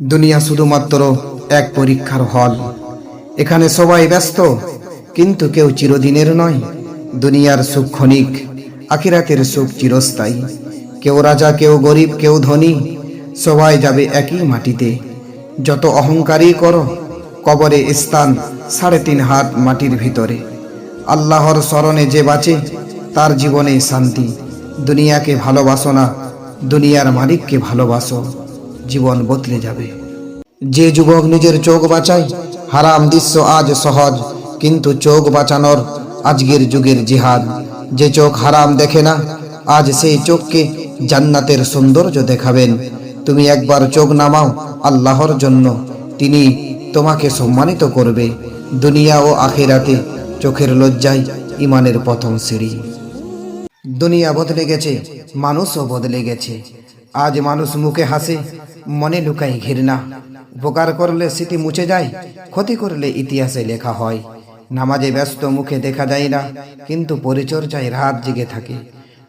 দুনিয়া শুধুমাত্র এক পরীক্ষার হল। এখানে সবাই ব্যস্ত, কিন্তু কেউ চিরদিনের নয়। দুনিয়ার সুখ ক্ষণিক, আখিরাতের সুখ চিরস্থায়ী। কেউ রাজা, কেউ গরিব, কেউ ধনী, সবাই যাবে একই মাটিতে। যত অহংকারী করো, কবরে স্থান সাড়ে তিন হাত মাটির ভিতরে। আল্লাহর স্মরণে যে বাঁচে, তার জীবনে শান্তি। দুনিয়াকে ভালোবাসো না, দুনিয়ার মালিককে ভালোবাসো। জীবন বদলে যাবে। যে যুবক নিজের চোখ বাঁচায়, হারাম দৃশ্য আজ সহজ, কিন্তু চোখ বাঁচানোর আজকের যুগের জিহাদ। যে চোখ হারাম দেখে না, আজ সেই চোখকে জান্নাতের সৌন্দর্য দেখাবেন। তুমি একবার চোখ নামাও আল্লাহর জন্য, তিনি তোমাকে সম্মানিত করবে। দুনিয়া ও আখেরাতে চোখের লজ্জায় ইমানের প্রথম সিঁড়ি। দুনিয়া বদলে গেছে, মানুষও বদলে গেছে। আজ মানুষ মুখে হাসে মনে লুকায় ঘৃণা। উপকার করলে স্মৃতি মুছে যায়, ক্ষতি করলে ইতিহাসে লেখা হয়। নামাজে ব্যস্ত মুখে দেখা যায় না, কিন্তু পরিচর্যায় রাত জেগে থাকে।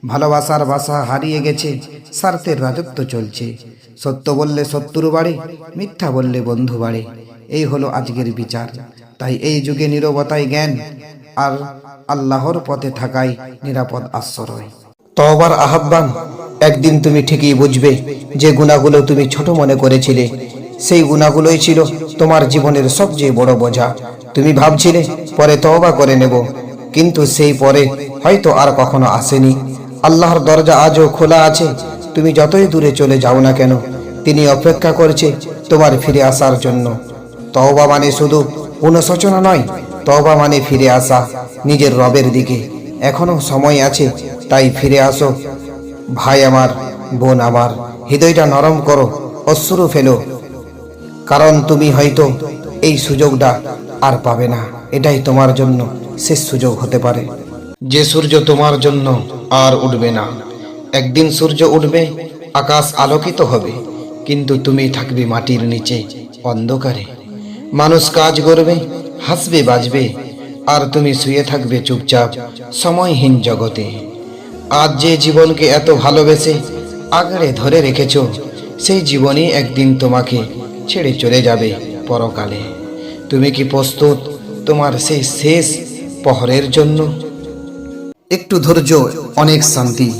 ভালোবাসার বাসা হারিয়ে গেছে, স্বার্থের রাজত্ব চলছে। সত্য বললে শত্রু বাড়ে, মিথ্যা বললে বন্ধু বাড়ে। এই হলো আজকের বিচার। তাই এই যুগে নীরবতায় জ্ঞান, আর আল্লাহর পথে থাকাই নিরাপদ আশ্রয়। তওবার আহ্বান। একদিন তুমি ঠিকই বুঝবে যে গুণাগুলো তুমি ছোট মনে করেছিলে। সেই গুণাগুলোই ছিল তোমার জীবনের সবচেয়ে বড় বোঝা। তুমি ভাবছিলে, পরে তওবা করে নেব। কিন্তু সেই পরে হয়তো আর কখনো আসেনি। আল্লাহর দরজা আজও খোলা আছে। তুমি যতই দূরে চলে যাও না কেন, তিনি অপেক্ষা করছে তোমার ফিরে আসার জন্য। তওবা মানে শুধু অনুশোচনা নয়, তওবা মানে ফিরে আসা, নিজের রবের দিকে। এখনও সময় আছে, তাই ফিরে আসো। ভাই আমার, বোন আমার, হৃদয়টা নরম করো, অশ্রু ফেলো। কারণ তুমি হয়তো এই সুযোগটা আর পাবে না। এটাই তোমার জন্য শেষ সুযোগ হতে পারে। যে সূর্য তোমার জন্য আর উঠবে না। একদিন সূর্য উঠবে, আকাশ আলোকিত হবে, কিন্তু তুমি থাকবে মাটির নিচে, অন্ধকারে। মানুষ কাজ করবে, হাসবে, বাজবে, আর তুমি শুয়ে থাকবে চুপচাপ, সময়হীন জগতে। আজ যে জীবনকে এত ভালোবেসে আগড়ে ধরে রেখেছ, সেই জীবনই একদিন তোমাকে ছেড়ে চলে যাবে পরকালে। তুমি কি প্রস্তুত তোমার সেই শেষ পহরের জন্য? একটু ধৈর্য, অনেক শান্তি।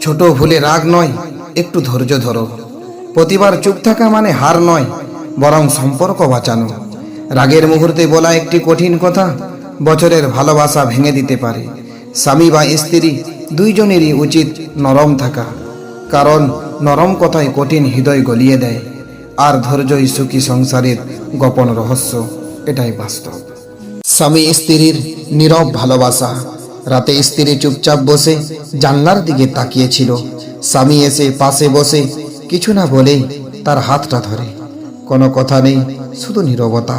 ছোট ভুলে রাগ নয়, একটু ধৈর্য ধরো। প্রতিবার চুপ থাকা মানে হার নয়, বরং সম্পর্ক বাঁচানো। রাগের মুহূর্তে বলা একটি কঠিন কথা, বছরের ভালোবাসা ভেঙে দিতে পারে। স্বামী বা স্ত্রী দুইজনেরই উচিত নরম থাকা, কারণ নরম কথায় কঠিন হৃদয় গলিয়ে দেয়, আর ধৈর্যই সুখী সংসারের গোপন রহস্য, এটাই বাস্তব। স্বামী স্ত্রীর নীরব ভালোবাসা, রাতে স্ত্রী চুপচাপ বসে জানলার দিকে তাকিয়েছিল, স্বামী এসে পাশে বসে কিছু না বলে তার হাতটা ধরে। কোনো কথা নেই, শুধু নীরবতা,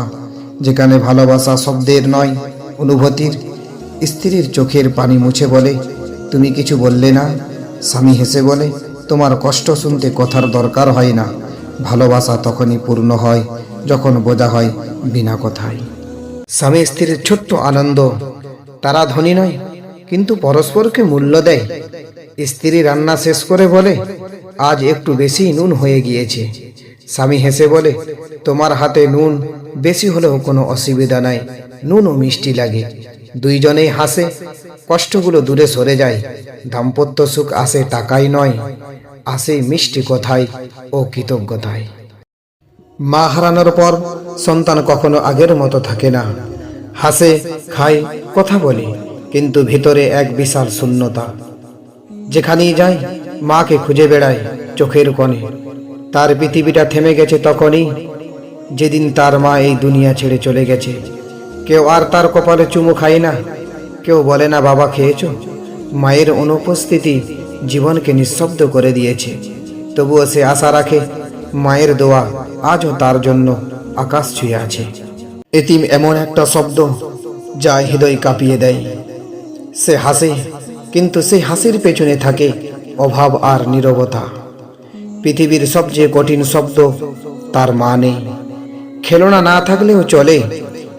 যেখানে ভালোবাসা শব্দের নয়, অনুভূতির, স্ত্রীর চোখের পানি মুছে বলে তুমি কিছু বললে না? স্বামী হেসে বলে, তোমার কষ্ট শুনতে কথার দরকার হয় না। ভালোবাসা তখনই পূর্ণ হয় যখন বোঝা হয় বিনা কথায়। স্বামী স্ত্রীর ছোট্ট আনন্দ। তারা ধনী নয়, কিন্তু পরস্পরকে মূল্য দেয়। স্ত্রী রান্না শেষ করে বলে, আজ একটু বেশি নুন হয়ে গিয়েছে। স্বামী হেসে বলে, তোমার হাতে নুন, বেশি হলেও কোনো অসুবিধা নাই। নুনও মিষ্টি লাগে। দুইজনেই হাসে, কষ্টগুলো দূরে সরে যায়। দাম্পত্য সুখ আসে টাকাই নয়, আসে মিষ্টি কথায় ও কৃতজ্ঞতায়। মা হারানোর পর সন্তান কখনো আগের মতো থাকে না। হাসে, খায়, কথা বলে, কিন্তু ভিতরে এক বিশাল শূন্যতা। যেখানেই যায়, মাকে খুঁজে বেড়ায় চোখের কোণে। তার পৃথিবীটা থেমে গেছে তখনই, যেদিন তার মা এই দুনিয়া ছেড়ে চলে গেছে। কেউ আর তার কপালে চুমু খায় না। কেউ বলে, না বাবা, খেয়েছ? মায়ের অনুপস্থিতি জীবনকে নিঃশব্দ করে দিয়েছে। তবুও সে আশা রাখে, মায়ের দোয়া আজও তার জন্য আকাশ ছুঁয়ে আছে। এতিম এমন একটা শব্দ যা হৃদয় কাঁপিয়ে দেয়। সে হাসে, কিন্তু সেই হাসির পেছনে থাকে অভাব আর নীরবতা। পৃথিবীর সবচেয়ে কঠিন শব্দ তার মা নেই। খেলনা না থাকলেও চলে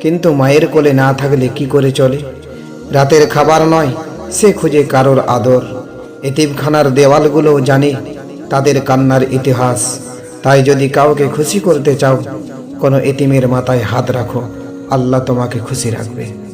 কিন্তু মায়ের কোলে না থাকলে কি করে চলে? রাতের খাবার নয়, সে খুঁজে কারোর আদর। এতিমখানার দেওয়ালগুলো জানে তাদের কান্নার ইতিহাস। তাই যদি কাউকে খুশি করতে চাও, কোনো এতিমের মাথায় হাত রাখো। আল্লাহ তোমাকে খুশি রাখবে।